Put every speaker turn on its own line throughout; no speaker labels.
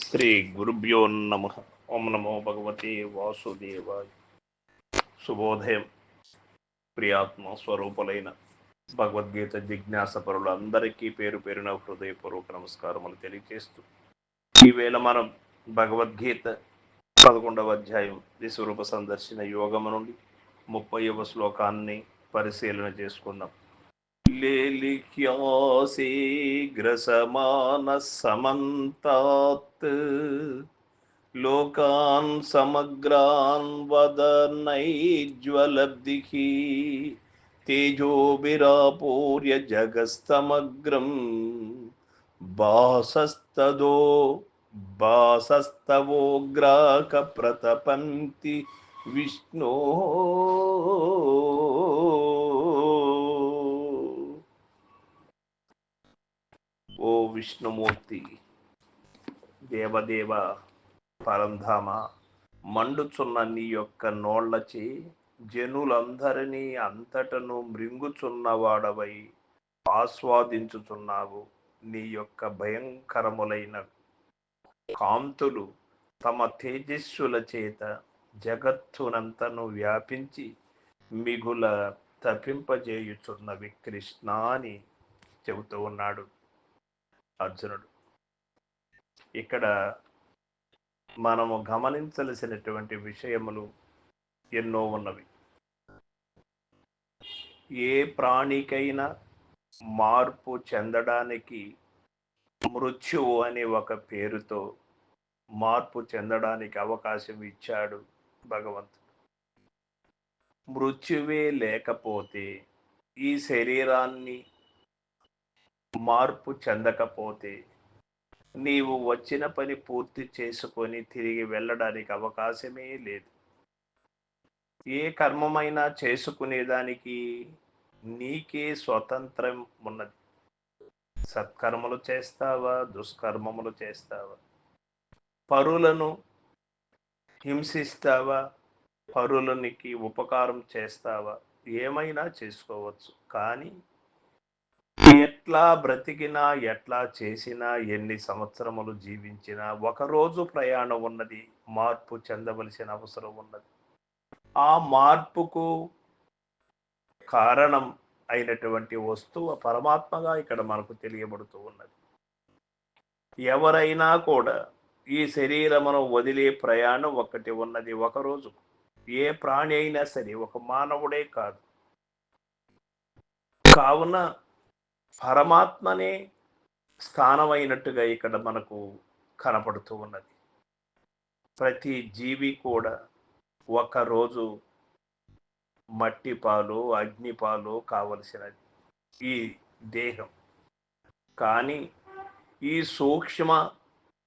శ్రీ గురుభ్యో నమ. ఓం నమో భగవతి వాసుదేవాయ. శుభోదయం. ప్రియాత్మ స్వరూపులైన భగవద్గీత జిజ్ఞాస పరులందరికీ పేరు పేరున హృదయపూర్వక నమస్కారములు తెలియజేస్తూ ఈవేళ మనం భగవద్గీత పదకొండవ అధ్యాయం విశ్వరూప సందర్శన యోగము నుండి ముప్పైవ శ్లోకాన్ని పరిశీలన చేసుకుందాం. లేలిఖ్యాసీఘ్రసమానసమంతాత్ లోకాన్ సమగ్రాన్ వదనైజ్వలబ్ధిః తేజోభిరాపూర్య జగస్తమగ్రం బాసస్తదో బాసస్తవోగ్రాక ప్రతపంతి విష్ణో విష్ణుమూర్తి దేవదేవ పరంధామ మండుచున్న నీ యొక్క నోళ్ళచే జనులందరినీ అంతటను మృంగుచున్నవాడవై ఆస్వాదించుచున్నావు. నీ యొక్క భయంకరములైన కాంతులు తమ తేజస్సుల చేత జగత్తునంతను వ్యాపించి మిగుల తప్పింపజేయుచున్నవి కృష్ణ అని చెబుతూ ఉన్నాడు. అర్జునుడు. ఇక్కడ మనము గమనించలసినటువంటి విషయములు ఎన్నో ఉన్నవి. ఏ ప్రాణికైనా మార్పు చెందడానికి మృత్యువు అనే ఒక పేరుతో మార్పు చెందడానికి అవకాశం ఇచ్చాడు భగవంతుడు. మృత్యువే లేకపోతే ఈ శరీరాన్ని మార్పు చెందకపోతే నీవు వచ్చిన పని పూర్తి చేసుకొని తిరిగి వెళ్ళడానికి అవకాశమే లేదు. ఏ కర్మమైనా చేసుకునేదానికి నీకే స్వతంత్రం ఉన్నది. సత్కర్మలు చేస్తావా? దుష్కర్మములు చేస్తావా? పరులను హింసిస్తావా? పరులనికి ఉపకారం చేస్తావా? ఏమైనా చేసుకోవచ్చు. కానీ ఎట్లా బ్రతికినా ఎట్లా చేసినా ఎన్ని సంవత్సరములు జీవించినా ఒకరోజు ప్రయాణం ఉన్నది మార్పు చెందవలసిన అవసరం ఉన్నది. ఆ మార్పుకు కారణం అయినటువంటి వస్తువు పరమాత్మగా ఇక్కడ మనకు తెలియబడుతూ ఉన్నది. ఎవరైనా కూడా ఈ శరీరమును వదిలే ప్రయాణం ఒకటి ఉన్నది ఒకరోజు. ఏ ప్రాణి అయినా సరే ఒక మానవుడే కాదు. కావున పరమాత్మనే స్థానమైనట్టుగా ఇక్కడ మనకు కనపడుతూ ఉన్నది. ప్రతి జీవి కూడా ఒకరోజు మట్టి పాలు అగ్నిపాలు కావలసినది. ఈ దేహం. కానీ ఈ సూక్ష్మ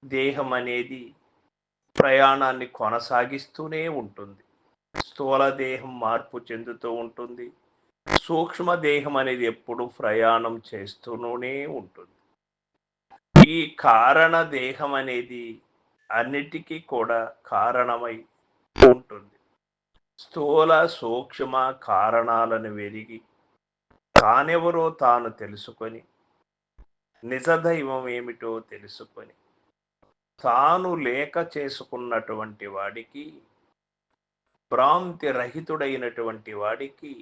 దేహం అనేది ప్రయాణాన్ని కొనసాగిస్తూనే ఉంటుంది. స్థూల దేహం మార్పు చెందుతూ ఉంటుంది. సూక్ష్మ దేహం అనేది ఎప్పుడు ప్రయాణం చేస్తూనే ఉంటుంది. ఈ కారణ దేహం అనేది అన్నిటికీ కూడా కారణమై ఉంటుంది. స్థూల సూక్ష్మ కారణాలను వెలిగి తానెవరో తాను తెలుసుకొని నిజదైవం ఏమిటో తెలుసుకొని తాను లేక చేసుకున్నటువంటి వాడికి భ్రాంతి రహితుడైనటువంటి వాడికి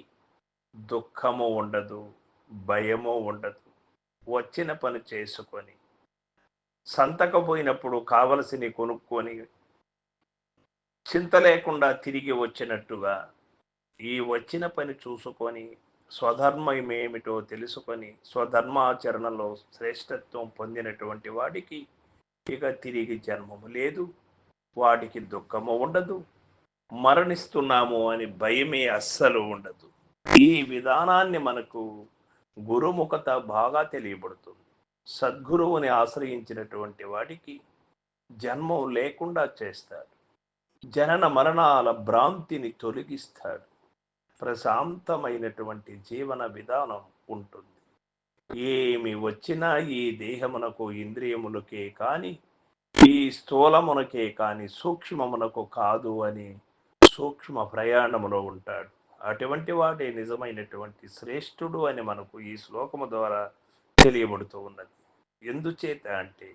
దుఃఖము ఉండదు భయము ఉండదు. వచ్చిన పని చేసుకొని సంతకపోయినప్పుడు కావలసిని కొనుక్కొని చింత లేకుండా తిరిగి వచ్చినట్టుగా ఈ వచ్చిన పని చూసుకొని స్వధర్మం ఏమిటో తెలుసుకొని స్వధర్మాచరణలో శ్రేష్టత్వం పొందినటువంటి వాడికి ఇక తిరిగి జన్మము లేదు. వాడికి దుఃఖము ఉండదు. మరణిస్తున్నాము అని భయమే అస్సలు ఉండదు. ఈ విధానాన్ని మనకు గురుముఖత బాగా తెలియబడుతుంది. సద్గురువుని ఆశ్రయించినటువంటి వాడికి జన్మం లేకుండా చేస్తాడు. జనన మరణాల భ్రాంతిని తొలగిస్తాడు. ప్రశాంతమైనటువంటి జీవన విధానం ఉంటుంది. ఏమి వచ్చినా ఈ దేహమునకు ఇంద్రియములకే కాని ఈ స్థూలమునకే కాని సూక్ష్మమునకు కాదు అని సూక్ష్మ ప్రయాణములో ఉంటాడు. అటువంటి వాడే నిజమైనటువంటి శ్రేష్ఠుడు అని మనకు ఈ శ్లోకము ద్వారా తెలియబడుతూ ఉన్నది. ఎందుచేత అంటే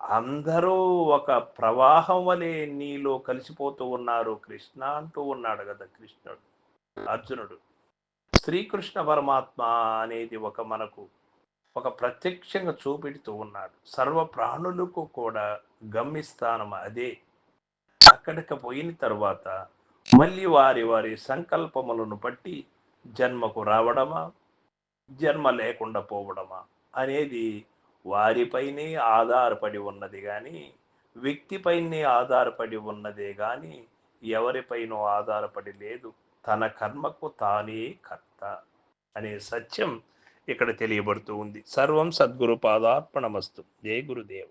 అందరూ ఒక ప్రవాహం వలె నీలో కలిసిపోతూ ఉన్నారు. కృష్ణ అంటూ ఉన్నాడు కదా కృష్ణుడు అర్జునుడు. శ్రీకృష్ణ పరమాత్మ అనేది ఒక మనకు ఒక ప్రత్యక్షంగా చూపెడుతూ ఉన్నాడు. సర్వ ప్రాణులకు కూడా గమ్యస్థానం అదే. అక్కడికి పోయిన తర్వాత మళ్ళీ వారి వారి సంకల్పములను బట్టి జన్మకు రావడమా? జన్మ లేకుండా పోవడమా? అనేది వారిపైనే ఆధారపడి ఉన్నది కానీ వ్యక్తిపైనే ఆధారపడి ఉన్నదే కానీ ఎవరిపైనో ఆధారపడి లేదు. తన కర్మకు తానే కర్త అనే సత్యం ఇక్కడ తెలియబడుతూ ఉంది. సర్వం సద్గురు పాదార్పణమస్తు. జయ గురుదేవ.